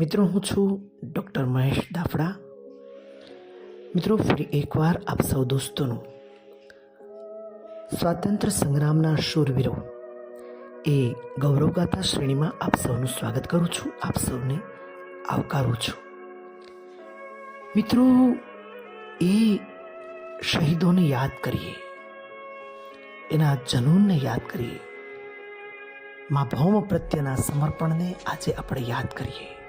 મિત્રો, હું છું ડૉક્ટર મહેશ દાફડા મિત્રો, ફરી એકવાર આપ સૌ દોસ્તોનું સ્વાતંત્ર્ય સંગ્રામના શૂરવીરો એ ગૌરવગાથા શ્રેણીમાં આપ સૌનું સ્વાગત કરું છું, આપ સૌને આવકારું છું. મિત્રો, એ શહીદોને યાદ કરીએ, એના જનૂનને યાદ કરીએ, મા ભૌમ પ્રત્યેના સમર્પણને આજે આપણે યાદ કરીએ.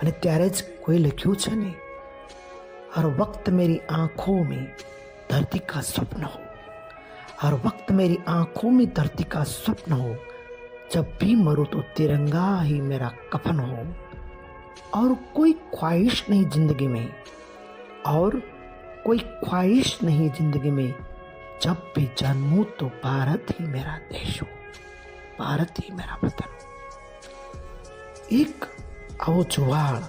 અને ત્યારે જ કોઈ લખ્યું છે ને હર વક્ત મેરી આંખों में धरती का स्वप्न हो हर वक्त मेरी आंखों में धरती का स्वप्न हो जब भी मरूं तो तिरंगा ही मेरा कफन हो और कोई ख्वाहिश नहीं जिंदगी में और कोई ख्वाहिश नहीं जिंदगी में जब भी जन्मूं तो भारत ही मेरा देश हो ભારત ही मेरा वतन એક આવો જુવાળ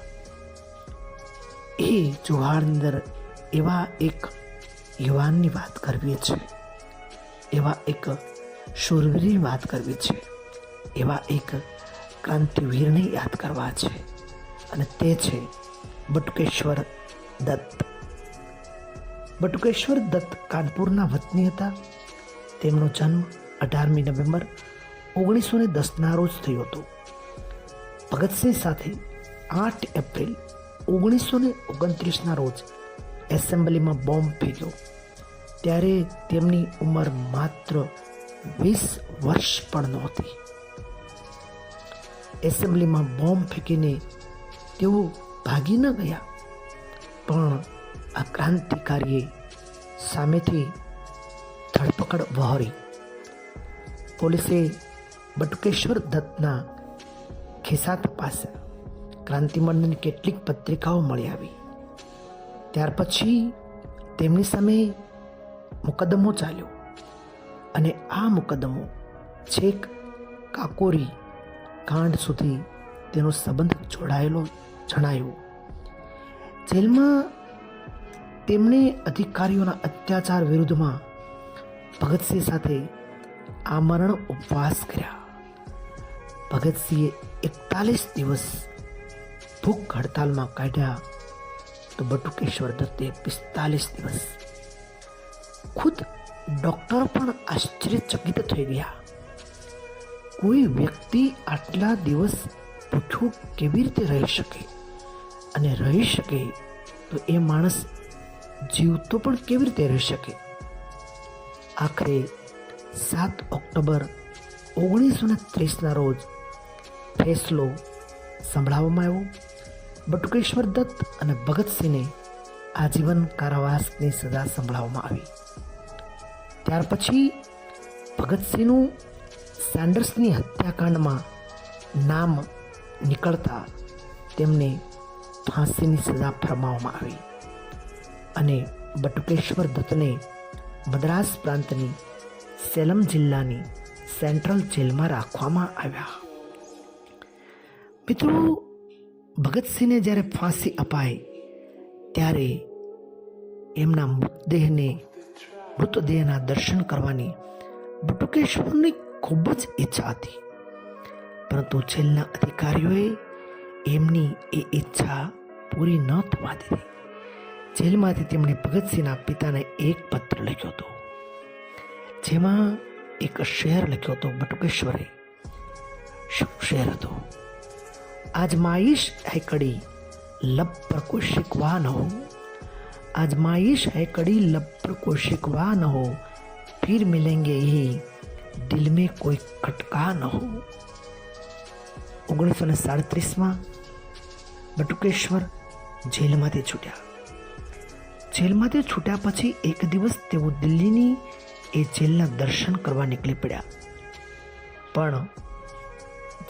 એ જુવાળની અંદર એવા એક યુવાનની વાત કરવી છે. એવા એક શૂરવીરની વાત કરવી છે. એવા એક ક્રાંતિવીરને યાદ કરવા છે. અને તે છે બટુકેશ્વર દત્ત. બટુકેશ્વર દત્ત કાનપુરના વતની હતા. તેમનો જન્મ અઢારમી નવેમ્બર ઓગણીસો ને દસના રોજ થયો હતો. ભગતસિંહ સાથે આઠ એપ્રિલ ઓગણીસો ને ઓગણત્રીસના રોજ એસેમ્બલીમાં બોમ્બ ફેંક્યો ત્યારે તેમની ઉંમર માત્ર વીસ વર્ષ પણ નહોતી. એસેમ્બલીમાં બોમ્બ ફેંકીને તેઓ ભાગી ન ગયા. પણ આ ક્રાંતિકારીએ સામેથી ધરપકડ વહોરી. પોલીસે બટુકેશ્વર દત્તના ખિસ્સા તપાસ્યા ક્રાંતિમંડળની કેટલીક પત્રિકાઓ મળી આવી. ત્યાર પછી તેમની સામે મુકદ્દમો ચાલ્યો. અને આ મુકદ્દમો છેક કાકોરી કાંડ સુધી તેનો સંબંધ જોડાયેલો જણાયો. જેલમાં તેમણે અધિકારીઓના અત્યાચાર વિરુદ્ધમાં ભગતસિંહ સાથે આમરણ ઉપવાસ કર્યા. ભગતસિંહે એકતાલીસ દિવસ ભૂખ હડતાલમાં કાઢ્યા તો બટુકેશ્વર દત્તે પિસ્તાલીસ દિવસ ખુદ ડોક્ટર પણ આશ્ચર્યચકિત થઈ ગયા. કોઈ વ્યક્તિ આટલા દિવસ ભૂખ્યું કેવી રીતે રહી શકે? અને રહી શકે તો એ માણસ જીવતો પણ કેવી રીતે રહી શકે? આખરે સાત ઓક્ટોબર ઓગણીસો ને ત્રીસના રોજ ફેસલો સંભળાવવામાં આવ્યો. બટુકેશ્વર દત્ત અને ભગતસિંહને આજીવન કારાવાસની સજા સંભળાવવામાં આવી. ત્યાર પછી ભગતસિંહનું સેન્ડર્સની હત્યાકાંડમાં નામ નીકળતા તેમને ફાંસીની સજા ફરમાવવામાં આવી અને બટુકેશ્વર દત્તને મદ્રાસ પ્રાંતની સેલમ જિલ્લાની સેન્ટ્રલ જેલમાં રાખવામાં આવ્યા. મિત્રો ભગતસિંહને જ્યારે ફાંસી અપાય ત્યારે એમના મૃતદેહને, મૃતદેહના દર્શન કરવાની બટુકેશ્વરની ખૂબ જ ઈચ્છા હતી. પરંતુ જેલના અધિકારીઓએ એમની એ ઈચ્છા પૂરી ન થવા દીધી. જેલમાંથી તેમણે ભગતસિંહના પિતાને એક પત્ર લખ્યો હતો, જેમાં એક શેર લખ્યો હતો, બટુકેશ્વરે. શું શેર હતો? आजमाइश है कड़ी लब पर कोई शिकवा न हो आजमाइश है कड़ी लब पर कोई शिकवा न हो फिर मिलेंगे ये दिल में કોઈ ખટકા ન હો ઓગણીસો ને સાડત્રીસમાં બટુકેશ્વર જેલમાંથી છૂટ્યા જેલમાંથી છૂટ્યા પછી એક દિવસ તેઓ દિલ્હીની એ જેલના દર્શન કરવા નીકળી પડ્યા પણ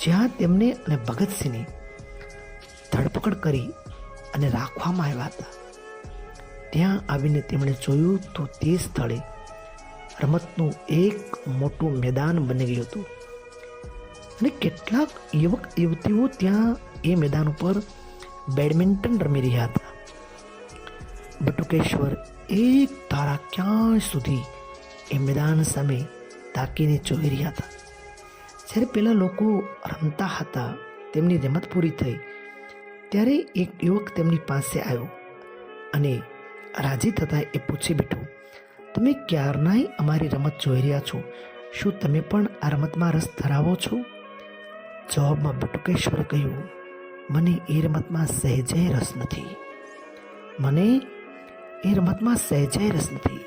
જ્યાં તેમને અને ભગતસિંહને ધરપકડ કરી અને રાખવામાં આવ્યા હતા. ત્યાં આવીને તેમણે જોયું તો તે સ્થળે રમતનું એક મોટું મેદાન બની ગયું હતું. અને કેટલાક યુવક યુવતીઓ ત્યાં એ મેદાન ઉપર બેડમિન્ટન રમી રહ્યા હતા. બટુકેશ્વર એક તારા ક્યાંય સુધી એ મેદાન સામે તાકીને જોઈ રહ્યા હતા. જ્યારે પેલા લોકો રમતા હતા, તેમની રમત પૂરી થઈ, ત્યારે એક યુવક તેમની પાસે આવ્યો અને રાજી થતાં એ પૂછી બેઠું, તમે ક્યારનાય અમારી રમત જોઈ રહ્યા છો? શું તમે પણ આ રમતમાં રસ ધરાવો છો? જવાબમાં બટુકેશ્વરે કહ્યું, મને એ રમતમાં સહેજે રસ નથી. મને એ રમતમાં સહેજે રસ નથી.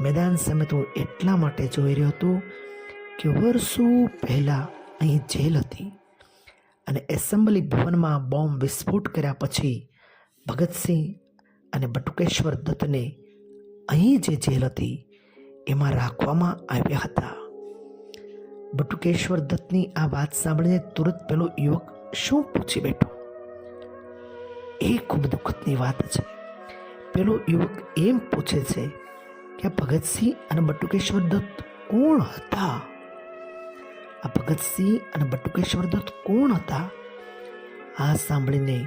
મેદાન સામે તો એટલા માટે જોઈ રહ્યો હતો કે વર્ષો પહેલાં અહીં જેલ હતી અને એસેમ્બલી ભવનમાં બોમ્બ વિસ્ફોટ કર્યા પછી ભગતસિંહ અને બટુકેશ્વર દત્તને અહીં જે જેલ હતી, એમાં રાખવામાં આવ્યા હતા. બટુકેશ્વર દત્તની આ વાત સાંભળીને તુરંત પેલો યુવક શું પૂછી બેઠો? એ ખૂબ દુઃખદની વાત છે. પેલો યુવક એમ પૂછે છે કે ભગતસિંહ અને બટુકેશ્વર દત્ત કોણ હતા? આ ભગતસિંહ અને બટુકેશ્વર દત્ત કોણ હતા? આ સાંભળીને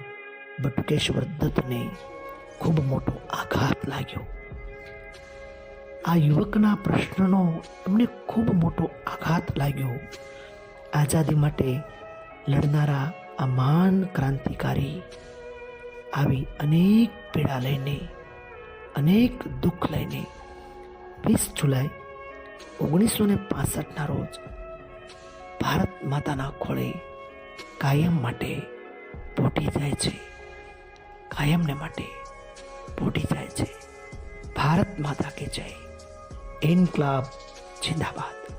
બટુકેશ્વર દત્તને ખૂબ મોટો આઘાત લાગ્યો. આ યુવકના પ્રશ્નનો એમને ખૂબ મોટો આઘાત લાગ્યો. આઝાદી માટે લડનારા આ મહાન ક્રાંતિકારી આવી અનેક પીડા લઈને, અનેક દુઃખ લઈને વીસ જુલાઈ ઓગણીસો ને પાસઠના રોજ માતાના ખોળે કાયમ માટે પોટી જાય છે. કાયમને માટે પોટી જાય છે. ભારત માતા કે જય. ક્લાબ જિંદાબાદ.